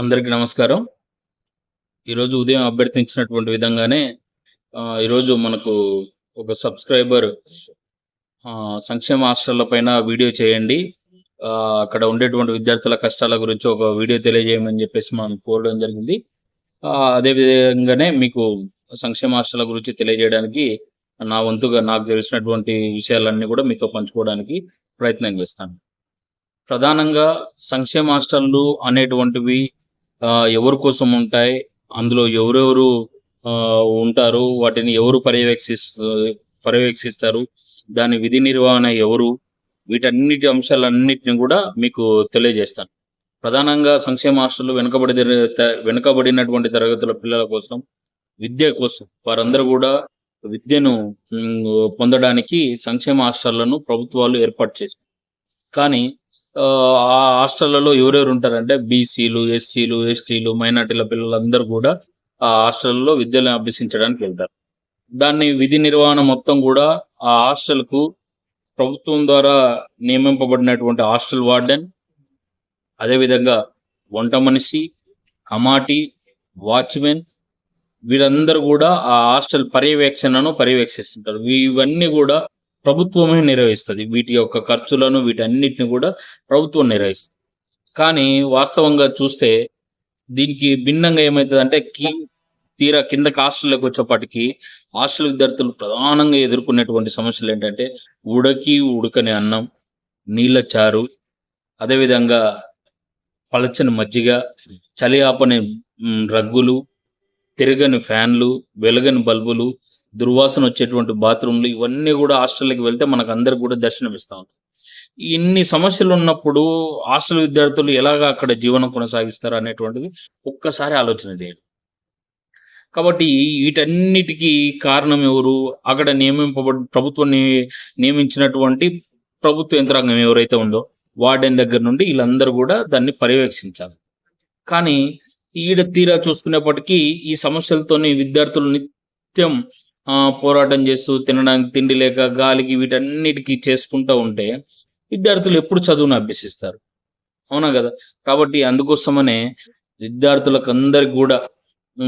అందరికీ నమస్కారం. ఈరోజు ఉదయం అభ్యర్థించినటువంటి విధంగానే ఈరోజు మనకు ఒక సబ్స్క్రైబర్ సంక్షేమ హాస్టళ్ళ పైన వీడియో చేయండి. అక్కడ ఉండేటువంటి విద్యార్థుల కష్టాల గురించి ఒక వీడియో తెలియజేయమని చెప్పేసి మనం కోరడం జరిగింది. అదే విధంగానే మీకు సంక్షేమ హాస్టళ్ళ గురించి తెలియజేయడానికి నా వంతుగా నాకు తెలిసినటువంటి విషయాలన్నీ కూడా మీతో పంచుకోవడానికి ప్రయత్నం చేస్తాను. ప్రధానంగా సంక్షేమ హాస్టళ్ళు అనేటువంటివి ఎవరి కోసం ఉంటాయి? అందులో ఎవరెవరు ఆ, ఉంటారు? వాటిని ఎవరు పర్యవేక్షిస్ పర్యవేక్షిస్తారు? దాని విధి నిర్వహణ ఎవరు? వీటన్నిటి అంశాలన్నిటిని కూడా మీకు తెలియజేస్తాను. ప్రధానంగా సంక్షేమ హాస్టల్లో వెనుకబడి వెనుకబడినటువంటి తరగతుల పిల్లల కోసం విద్య కోసం వారందరూ కూడా విద్యను పొందడానికి సంక్షేమ హాస్టళ్ళను ప్రభుత్వాలు ఏర్పాటు చేశారు కానీ ఆ హాస్టల్లలో హాస్టళ్ళలో ఎవరెవరు ఉంటారంటే బీసీలు ఎస్సీలు ఎస్టీలు మైనార్టీల పిల్లలందరూ కూడా ఆ హాస్టల్లో విద్యను అభ్యసించడానికి వెళ్తారు. దాన్ని విధి నిర్వహణ మొత్తం కూడా ఆ హాస్టల్కు ప్రభుత్వం ద్వారా నియమింపబడినటువంటి హాస్టల్ వార్డెన్ అదేవిధంగా వంట మనిషి కమాటి వాచ్మెన్ వీళ్ళందరూ కూడా ఆ హాస్టల్ పర్యవేక్షణను పర్యవేక్షిస్తుంటారు. ఇవన్నీ కూడా ప్రభుత్వమే నిర్వహిస్తుంది. వీటి యొక్క ఖర్చులను వీటన్నిటిని కూడా ప్రభుత్వం నిర్వహిస్తుంది. కానీ వాస్తవంగా చూస్తే దీనికి భిన్నంగా ఏమవుతుంది అంటే తీరా కింద హాస్టల్లోకి వచ్చేప్పటికి హాస్టల్ విద్యార్థులు ప్రధానంగా ఎదుర్కొనేటువంటి సమస్యలు ఏంటంటే ఉడకి ఉడకని అన్నం నీళ్ళ చారు అదేవిధంగా పలచని మజ్జిగ చలి ఆపని రగ్గులు తిరగని ఫ్యాన్లు వెలగని బల్బులు దుర్వాసన వచ్చేటువంటి బాత్రూమ్లు ఇవన్నీ కూడా హాస్టల్కి వెళ్తే మనకు అందరికి కూడా దర్శనమిస్తూ ఉంటాయి. ఇన్ని సమస్యలు ఉన్నప్పుడు హాస్టల్ విద్యార్థులు ఎలాగ అక్కడ జీవనం కొనసాగిస్తారు అనేటువంటిది ఒక్కసారి ఆలోచన చేయడం. కాబట్టి వీటన్నిటికీ కారణం ఎవరు? అక్కడ నియమింపబడి ప్రభుత్వం నియమించినటువంటి ప్రభుత్వ యంత్రాంగం ఎవరైతే ఉందో వార్డెన్ దగ్గర నుండి వీళ్ళందరూ కూడా దాన్ని పర్యవేక్షించాలి. కానీ ఈడ తీరా చూసుకునేప్పటికీ ఈ సమస్యలతోని విద్యార్థులు నిత్యం పోరాటం చేస్తూ తినడానికి తిండి లేక గాలికి వీటన్నిటికీ చేసుకుంటూ ఉంటే విద్యార్థులు ఎప్పుడు చదువును అభ్యసిస్తారు? అవునా కదా? కాబట్టి అందుకోసమనే విద్యార్థులకు అందరికి కూడా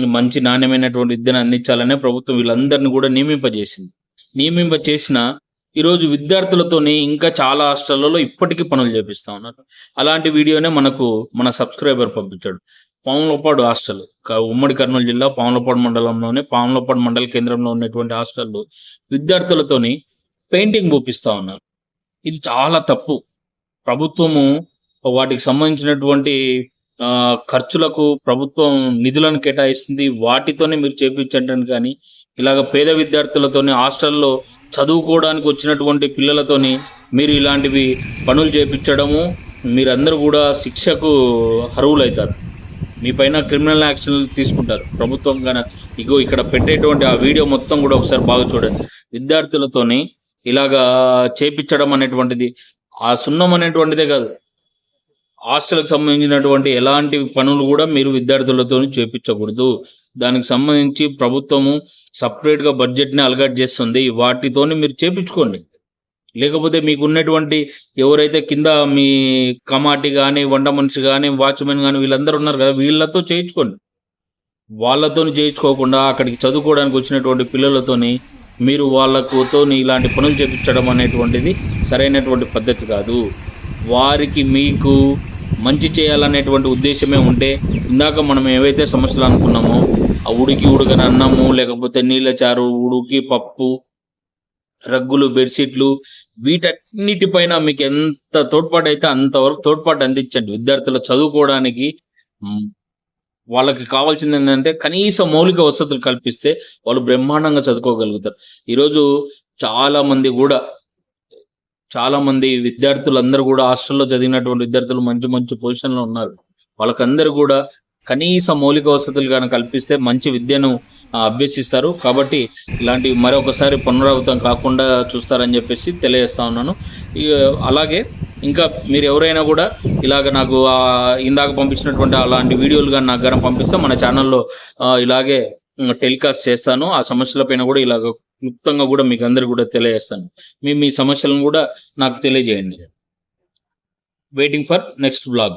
మంచి నాణ్యమైనటువంటి విద్యను అందించాలనే ప్రభుత్వం వీళ్ళందరినీ కూడా నియమింపజేసింది. నియమింపజేసిన ఈరోజు విద్యార్థులతోని ఇంకా చాలా హాస్టళ్ళలో ఇప్పటికీ పనులు చేపిస్తా ఉన్నారు. అలాంటి వీడియోనే మనకు మన సబ్స్క్రైబర్ పంపించాడు. పాములపాడు హాస్టల్ ఉమ్మడి కర్నూలు జిల్లా పాములపాడు మండలంలోనే పాములపాడు మండల కేంద్రంలో ఉన్నటువంటి హాస్టల్లో విద్యార్థులతోని పెయింటింగ్ పూపిస్తా ఉన్నారు. ఇది చాలా తప్పు. ప్రభుత్వము వాటికి సంబంధించినటువంటి ఖర్చులకు ప్రభుత్వం నిధులను కేటాయిస్తుంది. వాటితోనే మీరు చేపించండి కానీ ఇలాగ పేద విద్యార్థులతోని హాస్టల్లో చదువుకోవడానికి వచ్చినటువంటి పిల్లలతోని మీరు ఇలాంటివి పనులు చేపించడము మీరందరూ కూడా శిక్షకు అర్హులవుతారు మీ పైన క్రిమినల్ యాక్షన్లు తీసుకుంటారు. ప్రభుత్వం కానీ ఇగో ఇక్కడ పెట్టేటువంటి ఆ వీడియో మొత్తం కూడా ఒకసారి బాగా చూడండి. విద్యార్థులతోని ఇలాగా చేపించడం అనేటువంటిది ఆ సున్నం అనేటువంటిదే కాదు. హాస్టల్కి సంబంధించినటువంటి ఎలాంటి పనులు కూడా మీరు విద్యార్థులతో చేపించకూడదు. దానికి సంబంధించి ప్రభుత్వము సపరేట్గా బడ్జెట్ని అలగాట్ చేస్తుంది. వాటితోని మీరు చేపించుకోండి. లేకపోతే మీకు ఉన్నటువంటి ఎవరైతే కింద మీ కమాటి కానీ వంట మనిషి కానీ వాచ్మెన్ కానీ వీళ్ళందరూ ఉన్నారు కదా వీళ్ళతో చేయించుకోండి. వాళ్ళతో చేయించుకోకుండా అక్కడికి చదువుకోవడానికి వచ్చినటువంటి పిల్లలతోని మీరు వాళ్ళతోని ఇలాంటి పనులు చేపించడం అనేటువంటిది సరైనటువంటి పద్ధతి కాదు. వారికి మీకు మంచి చేయాలనేటువంటి ఉద్దేశమే ఉంటే ఇందాక మనం ఏవైతే సమస్యలు అనుకున్నామో ఆ ఉడికి ఉడకని అన్నము లేకపోతే నీళ్ళ చారు ఉడికి పప్పు రగ్గులు బెడ్షీట్లు వీటన్నిటిపైన మీకు ఎంత తోడ్పాటు అయితే అంతవరకు తోడ్పాటు అందించండి. విద్యార్థులు చదువుకోవడానికి వాళ్ళకి కావాల్సింది ఏంటంటే కనీస మౌలిక వసతులు కల్పిస్తే వాళ్ళు బ్రహ్మాండంగా చదువుకోగలుగుతారు. ఈరోజు చాలా మంది కూడా చాలా మంది విద్యార్థులందరూ కూడా హాస్టల్లో చదివినటువంటి విద్యార్థులు మంచి మంచి పొజిషన్లో ఉన్నారు. వాళ్ళకందరూ కూడా కనీస మౌలిక వసతులు కానీ కల్పిస్తే మంచి విద్యను అభ్యసిస్తారు. కాబట్టి ఇలాంటివి మరొకసారి పునరావృతం కాకుండా చూస్తారని చెప్పేసి తెలియజేస్తా ఉన్నాను. అలాగే ఇంకా మీరు ఎవరైనా కూడా ఇలాగ నాకు ఇందాక పంపించినటువంటి అలాంటి వీడియోలు కానీ నాకు గారం పంపిస్తే మన ఛానల్లో ఇలాగే టెలికాస్ట్ చేస్తాను. ఆ సమస్యలపైన కూడా ఇలాగ క్లుప్తంగా కూడా మీకు అందరు కూడా తెలియజేస్తాను. మీ మీ సమస్యలను కూడా నాకు తెలియజేయండి. Waiting for next blog